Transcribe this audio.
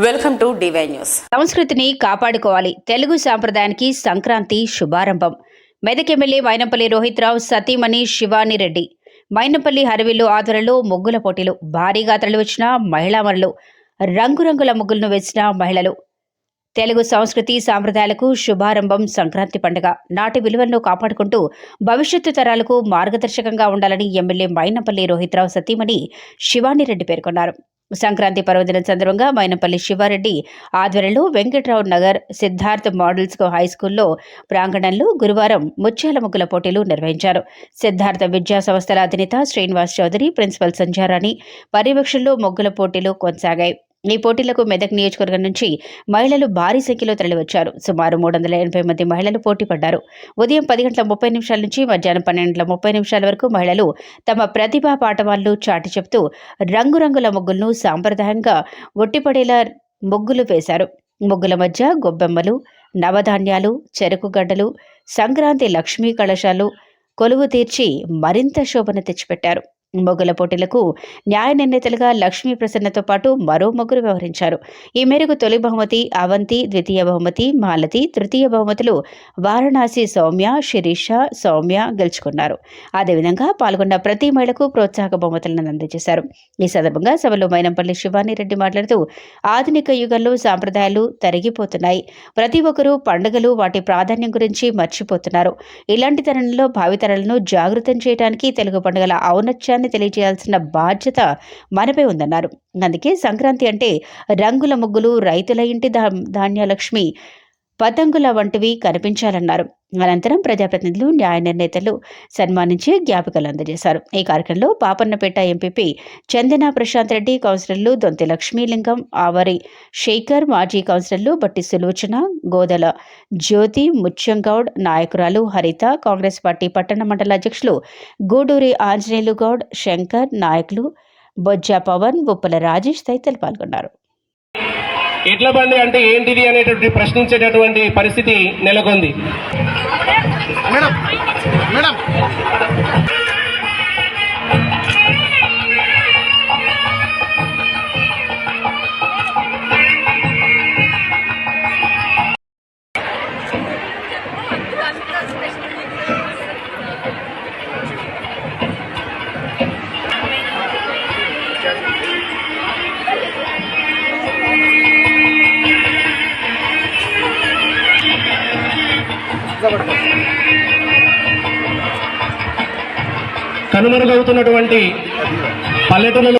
Welcome to DY news. సంస్కృతిని కాపాడుకోవాలి. తెలుగు సాంప్రదాయానికి సంక్రాంతి శుభారంభం. మెదక్ ఎమ్మెల్యే మైనంపల్లి రోహిత్రావు సతీమణి శివాని రెడ్డి. మైనంపల్లి హరవిల్లు ఆధ్వర్యంలో ముగ్గుల పోటీలు. భారీగా తరలివచ్చిన మహిళామణులు రంగురంగుల ముగ్గులను వేసిన మహిళలు. తెలుగు సంస్కృతి సాంప్రదాయాలకు శుభారంభం సంక్రాంతి పండుగ. నాటి విలువలను కాపాడుకుంటూ భవిష్యత్తు తరాలకు మార్గదర్శకంగా ఉండాలని ఎమ్మెల్యే మైనపల్లి రోహిత్ రావు సతీమణి శివాని రెడ్డి పేర్కొన్నారు. సంక్రాంతి పర్వదిన సందర్భంగా మైనపల్లి శివారెడ్డి ఆధ్వర్యంలో వెంకట్రావు నగర్ సిద్ధార్థ్ మోడల్స్ హై స్కూల్లో ప్రాంగణంలో గురువారం ముత్యాల ముగ్గుల పోటీలు నిర్వహించారు. సిద్ధార్థ విద్యా సంస్థల అధినేత శ్రీనివాస్ చౌదరి ప్రిన్సిపల్ సంచారాణి పర్యవేక్షణలో ముగ్గుల పోటీలు కొనసాగాయి. ఈ పోటీలకు మెదక్ నియోజకవర్గం నుంచి మహిళలు భారీ సంఖ్యలో తరలివచ్చారు. సుమారు మూడు వందల ఎనభై మంది మహిళలు పోటీ పడ్డారు ఉదయం పది గంటల ముప్పై నిమిషాల నుంచి మధ్యాహ్నం పన్నెండు గంటల ముప్పై నిమిషాల వరకు మహిళలు తమ ప్రతిభా పాఠవాళ్ళు చాటి చెప్తూ రంగురంగుల ముగ్గులను సాంప్రదాయంగా ఒట్టిపడేలా ముగ్గులు వేశారు. ముగ్గుల మధ్య గొబ్బెమ్మలు నవధాన్యాలు చెరుకు గడ్డలు సంక్రాంతి లక్ష్మీ కళశాలు కొలువు తీర్చి మరింత శోభను తెచ్చిపెట్టారు. మొగుల పోటీలకు న్యాయ నిర్ణేతలుగా లక్ష్మీ ప్రసన్నతో పాటు మరో ముగ్గురు వ్యవహరించారు. ఈ మేరకు తొలి బహుమతి అవంతి ద్వితీయ బహుమతి మాలతి తృతీయ బహుమతులు వారణాసి సౌమ్య శిరీష సౌమ్య గెలుచుకున్నారు. అదేవిధంగా పాల్గొన్న ప్రతి మహిళకు ప్రోత్సాహక బహుమతులను అందజేశారు. ఈ సందర్భంగా సభలో మైనంపల్లి శివాని రెడ్డి మాట్లాడుతూ ఆధునిక యుగంలో సాంప్రదాయాలు తరిగిపోతున్నాయి. ప్రతి ఒక్కరూ పండుగలు వాటి ప్రాధాన్యం గురించి మర్చిపోతున్నారు. ఇలాంటి తరుణంలో భావితరాలను జాగృతం చేయడానికి తెలుగు పండుగల ఔన్నత్యాన్ని తెలియజేయాల్సిన బాధ్యత మనపై ఉందన్నారు. అందుకే సంక్రాంతి అంటే రంగుల ముగ్గులు రైతుల ఇంటి ధాన్యలక్ష్మి పతంగుల వంటివి కనిపించాలన్నారు అనంతరం ప్రజాప్రతినిధులు న్యాయ నిర్ణేతలు సన్మానించి జ్ఞాపికలు అందజేశారు. ఈ కార్యక్రమంలో Papannapet M P P Chandana Prashanth Reddy కౌన్సిలర్లు దొంతి లక్ష్మీలింగం ఆవరి శేఖర్ మాజీ కౌన్సిలర్లు బట్టి సులోచన గోదల జ్యోతి ముత్యంగౌడ్ నాయకురాలు హరిత కాంగ్రెస్ పార్టీ పట్టణ మండల అధ్యక్షులు గూడూరి ఆంజనేయులు గౌడ్ శంకర్ నాయకులు బొజ్జా పవన్ ఉప్పల రాజేష్ తదితరులు పాల్గొన్నారు. ఎడ్ల బండి అంటే ఏంటిది అనేటువంటి ప్రశ్నించేటటువంటి పరిస్థితి నెలకొంది. మేడం మేడం కనుమరుగవుతున్నటువంటి పల్లెటూళ్ళలో